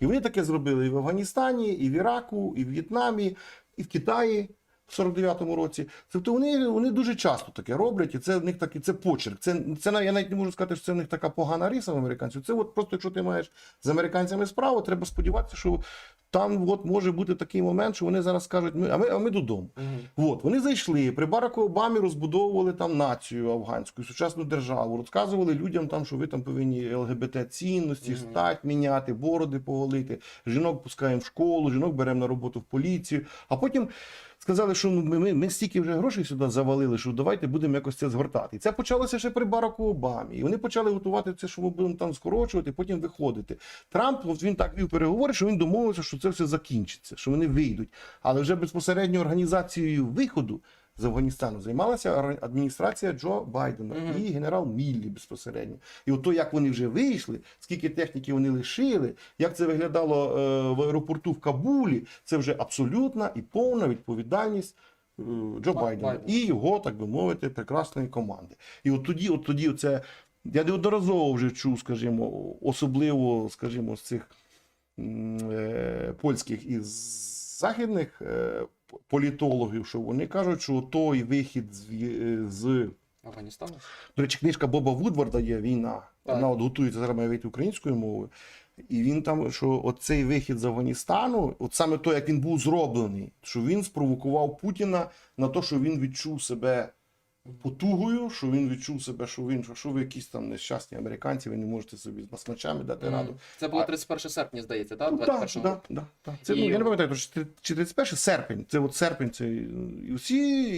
І вони таке зробили і в Афганістані, і в Іраку, і в В'єтнамі, і в Китаї. В 49-му році, тобто вони, вони дуже часто таке роблять, і це в них такий це почерк. Це, це я навіть не можу сказати, що це в них така погана риса в американців. Це от просто, якщо ти маєш з американцями справу, треба сподіватися, що там от може бути такий момент, що вони зараз скажуть, ми, а ми, а ми додому. От, вони зайшли, при Бараку Обамі розбудовували там націю афганську, сучасну державу, розказували людям, там, що ви там повинні ЛГБТ-цінності, стать міняти, бороди поголити, жінок пускаємо в школу, жінок беремо на роботу в поліцію. А потім сказали, що ну, ми, ми, ми стільки вже грошей сюди завалили, що давайте будемо якось це згортати. Це почалося ще при Бараку Обамі. І вони почали готувати це, що ми будемо там скорочувати, потім виходити. Трамп він так вів переговори, що він домовився, що це все закінчиться, що вони вийдуть. Але вже безпосередньо організацією виходу з Афганістану займалася адміністрація Джо Байдена і генерал Міллі безпосередньо. І от то, як вони вже вийшли, скільки техніки вони лишили, як це виглядало е, в аеропорту в Кабулі, це вже абсолютна і повна відповідальність. е, Джо Байдена і його, так би мовити, прекрасної команди. І от тоді, от тоді, це я неодноразово вже чув, скажімо, особливо, скажімо, з цих е, польських і західних е, політологів, що вони кажуть, що той вихід з, з Афганістану? до речі, книжка Боба Вудварда є війна. Так. Вона от готується зараз має українською мовою. І він там, що оцей вихід з Афганістану, от саме то, як він був зроблений, що він спровокував Путіна на те, що він відчув себе потугою, що він відчув себе, що він що, ви якісь там нещасні американці, ви не можете собі з басмачами дати mm. раду. Це було А- 31 серпня, здається, так? Ну, так, 21 так, так, Це, Це, ну, я не пам'ятаю, чи чи 31 серпень. Це от серпень, це і всі